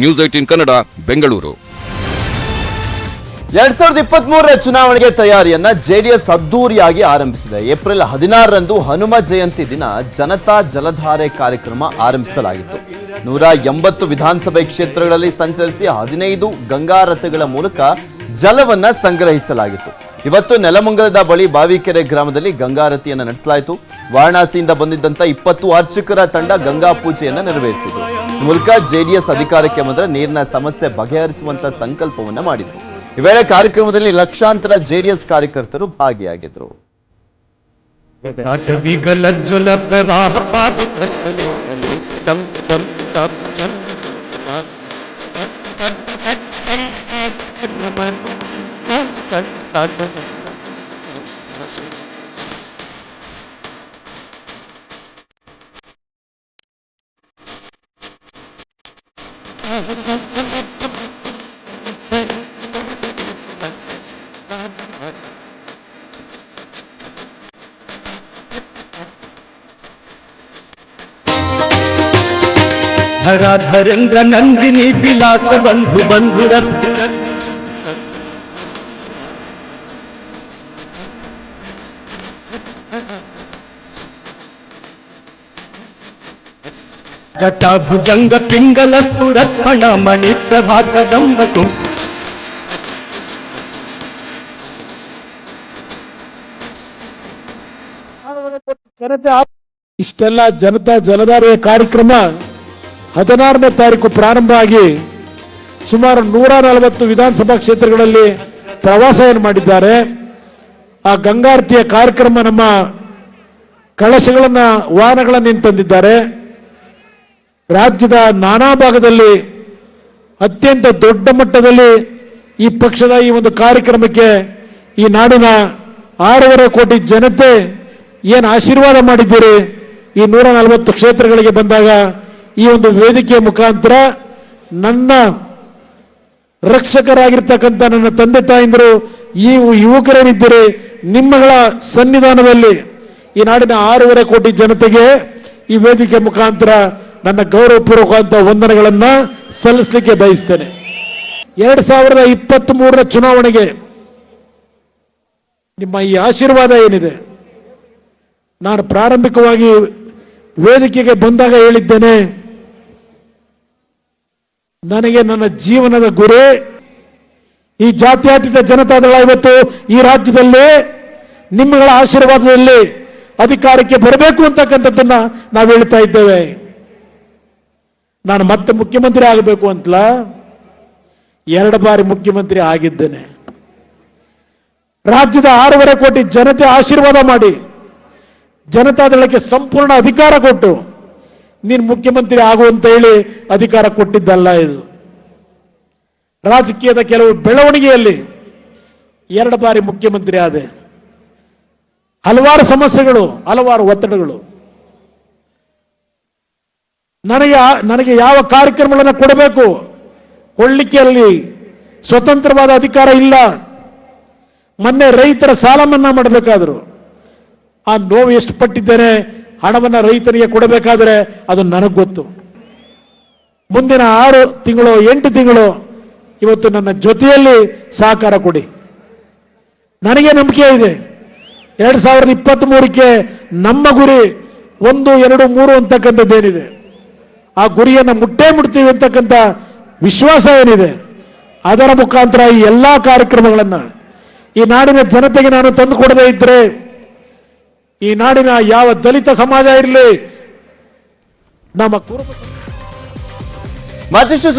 News eighteen Kannada, Bengaluru. ಎರಡ್ ಸಾವಿರದ ಇಪ್ಪತ್ತ್ ಮೂರರ ಚುನಾವಣೆಗೆ ತಯಾರಿಯನ್ನ ಜೆಡಿಎಸ್ ಅದ್ದೂರಿಯಾಗಿ ಆರಂಭಿಸಿದೆ. ಏಪ್ರಿಲ್ ಹದಿನಾರರಂದು ಹನುಮ ಜಯಂತಿ ದಿನ ಜನತಾ ಜಲಧಾರೆ ಕಾರ್ಯಕ್ರಮ ಆರಂಭಿಸಲಾಗಿತ್ತು. ನೂರ ಎಂಬತ್ತು ವಿಧಾನಸಭೆ ಕ್ಷೇತ್ರಗಳಲ್ಲಿ ಸಂಚರಿಸಿ ಹದಿನೈದು ಗಂಗಾ ರಥಗಳ ಮೂಲಕ ಜಲವನ್ನ ಸಂಗ್ರಹಿಸಲಾಗಿತ್ತು. ಇವತ್ತು ನೆಲಮಂಗಲದ ಬಳಿ ಬಾವಿಕೆರೆ ಗ್ರಾಮದಲ್ಲಿ ಗಂಗಾರತಿಯನ್ನ ನಡೆಸಲಾಯಿತು. ವಾರಣಾಸಿಯಿಂದ ಬಂದಿದ್ದಂತ ಇಪ್ಪತ್ತು ಅರ್ಚಕರ ತಂಡ ಗಂಗಾ ಪೂಜೆಯನ್ನ ನೆರವೇರಿಸಿದ್ರು ಮೂಲಕ ಜೆಡಿಎಸ್ ಅಧಿಕಾರಕ್ಕೆ ಬಂದ್ರೆ ನೀರಿನ ಸಮಸ್ಯೆ ಬಗೆಹರಿಸುವಂತ ಸಂಕಲ್ಪವನ್ನ ಮಾಡಿದ್ರು. ಈ ವೇಳೆ ಕಾರ್ಯಕ್ರಮದಲ್ಲಿ ಲಕ್ಷಾಂತರ ಜೆಡಿಎಸ್ ಕಾರ್ಯಕರ್ತರು ಭಾಗಿಯಾಗಿದ್ರು. हरा धरेन्द्र नंदिनी विलास बंधु बंधु रत्न ಜಟಾಭುಜಂಗ ಪಿಂಗಲ ಸುರತ್ಮಣ ಮಣಿ ಇಷ್ಟೆಲ್ಲ ಜನತಾ ಜಲಧಾರೆಯ ಕಾರ್ಯಕ್ರಮ ಹದಿನಾರನೇ ತಾರೀಕು ಪ್ರಾರಂಭ ಆಗಿ ಸುಮಾರು ನೂರ ನಲವತ್ತು ವಿಧಾನಸಭಾ ಕ್ಷೇತ್ರಗಳಲ್ಲಿ ಪ್ರವಾಸವನ್ನು ಮಾಡಿದ್ದಾರೆ. ಆ ಗಂಗಾರತಿಯ ಕಾರ್ಯಕ್ರಮ ನಮ್ಮ ಕಳಶಗಳನ್ನ ವಾಹನಗಳನ್ನು ತಂದಿದ್ದಾರೆ ರಾಜ್ಯದ ನಾನಾ ಭಾಗದಲ್ಲಿ ಅತ್ಯಂತ ದೊಡ್ಡ ಮಟ್ಟದಲ್ಲಿ ಈ ಪಕ್ಷದ ಈ ಒಂದು ಕಾರ್ಯಕ್ರಮಕ್ಕೆ ಈ ನಾಡಿನ ಆರೂವರೆ ಕೋಟಿ ಜನತೆ ಏನು ಆಶೀರ್ವಾದ ಮಾಡಿದ್ದೀರಿ? ಈ ನೂರ ನಲವತ್ತು ಕ್ಷೇತ್ರಗಳಿಗೆ ಬಂದಾಗ ಈ ಒಂದು ವೇದಿಕೆಯ ಮುಖಾಂತರ ನನ್ನ ರಕ್ಷಕರಾಗಿರ್ತಕ್ಕಂಥ ನನ್ನ ತಂದೆ ತಾಯಿಂದರು, ಈ ಯುವಕರೇನಿದ್ದೀರಿ? ನಿಮ್ಮಗಳ ಸನ್ನಿಧಾನದಲ್ಲಿ ಈ ನಾಡಿನ ಆರೂವರೆ ಕೋಟಿ ಜನತೆಗೆ ಈ ವೇದಿಕೆ ಮುಖಾಂತರ ನನ್ನ ಗೌರವಪೂರ್ವಕವಾದ ವಂದನೆಗಳನ್ನು ಸಲ್ಲಿಸಲಿಕ್ಕೆ ಬಯಸ್ತೇನೆ. ಎರಡ್ ಸಾವಿರದ ಇಪ್ಪತ್ತ್ ಮೂರರ ಚುನಾವಣೆಗೆ ನಿಮ್ಮ ಈ ಆಶೀರ್ವಾದ ಏನಿದೆ? ನಾನು ಪ್ರಾರಂಭಿಕವಾಗಿ ವೇದಿಕೆಗೆ ಬಂದಾಗ ಹೇಳಿದ್ದೇನೆ, ನನಗೆ ನನ್ನ ಜೀವನದ ಗುರಿ, ಈ ಜಾತ್ಯಾತೀತ ಜನತಾದಳ ಇವತ್ತು ಈ ರಾಜ್ಯದಲ್ಲಿ ನಿಮ್ಮಗಳ ಆಶೀರ್ವಾದದಲ್ಲಿ ಅಧಿಕಾರಕ್ಕೆ ಬರಬೇಕು ಅಂತಕ್ಕಂಥದ್ದನ್ನ ನಾವು ಹೇಳ್ತಾ ಇದ್ದೇವೆ. ನಾನು ಮತ್ತೆ ಮುಖ್ಯಮಂತ್ರಿ ಆಗಬೇಕು ಅಂತಲ್ಲ, ಎರಡು ಬಾರಿ ಮುಖ್ಯಮಂತ್ರಿ ಆಗಿದ್ದೇನೆ. ರಾಜ್ಯದ ಆರೂವರೆ ಕೋಟಿ ಜನತೆ ಆಶೀರ್ವಾದ ಮಾಡಿ ಜನತಾದಳಕ್ಕೆ ಸಂಪೂರ್ಣ ಅಧಿಕಾರ ಕೊಟ್ಟು, ನೀನು ಮುಖ್ಯಮಂತ್ರಿ ಆಗು ಅಂತ ಹೇಳಿ ಅಧಿಕಾರ ಕೊಟ್ಟಿದ್ದಲ್ಲ ಇದು. ರಾಜಕೀಯದ ಕೆಲವು ಬೆಳವಣಿಗೆಯಲ್ಲಿ ಎರಡು ಬಾರಿ ಮುಖ್ಯಮಂತ್ರಿ ಆದೆ. ಹಲವಾರು ಸಮಸ್ಯೆಗಳು, ಹಲವಾರು ಒತ್ತಡಗಳು. ನನಗೆ ನನಗೆ ಯಾವ ಕಾರ್ಯಕ್ರಮಗಳನ್ನು ಕೊಡಬೇಕು? ಕೊಡಲಿಕ್ಕೆ ಅಲ್ಲಿ ಸ್ವತಂತ್ರವಾದ ಅಧಿಕಾರ ಇಲ್ಲ. ಮೊನ್ನೆ ರೈತರ ಸಾಲ ಮನ್ನಾ ಮಾಡಬೇಕಾದ್ರು. ಆ ನೋವು ಎಷ್ಟು ಪಟ್ಟಿದ್ದೇನೆ? ಹಣವನ್ನು ರೈತರಿಗೆ ಕೊಡಬೇಕಾದ್ರೆ ಅದು ನನಗೆ ಗೊತ್ತು. ಮುಂದಿನ ಆರು ತಿಂಗಳು, ಎಂಟು ತಿಂಗಳು ಇವತ್ತು ನನ್ನ ಜೊತೆಯಲ್ಲಿ ಸಹಕಾರ ಕೊಡಿ. ನನಗೆ ನಂಬಿಕೆ ಇದೆ. ಎರಡ್ ಸಾವಿರದ ಇಪ್ಪತ್ತ್ ಮೂರಕ್ಕೆ ನಮ್ಮ ಗುರಿ ಒಂದು, ಎರಡು, ಮೂರು ಅಂತಕ್ಕಂಥದ್ದೇನಿದೆ. ಆ ಗುರಿಯನ್ನು ಮುಟ್ಟೇ ಮುಟ್ತೀವಿ ಅಂತಕ್ಕಂಥ ವಿಶ್ವಾಸ ಏನಿದೆ, ಅದರ ಮುಖಾಂತರ ಈ ಎಲ್ಲಾ ಕಾರ್ಯಕ್ರಮಗಳನ್ನು ಈ ನಾಡಿನ ಜನತೆಗೆ ನಾನು ತಂದು ಕೊಡದೇ ಇದ್ರೆ, ಈ ನಾಡಿನ ಯಾವ ದಲಿತ ಸಮಾಜ ಇರಲಿ, ನಮ್ಮ ಮತ್ತಿಷ್ಟು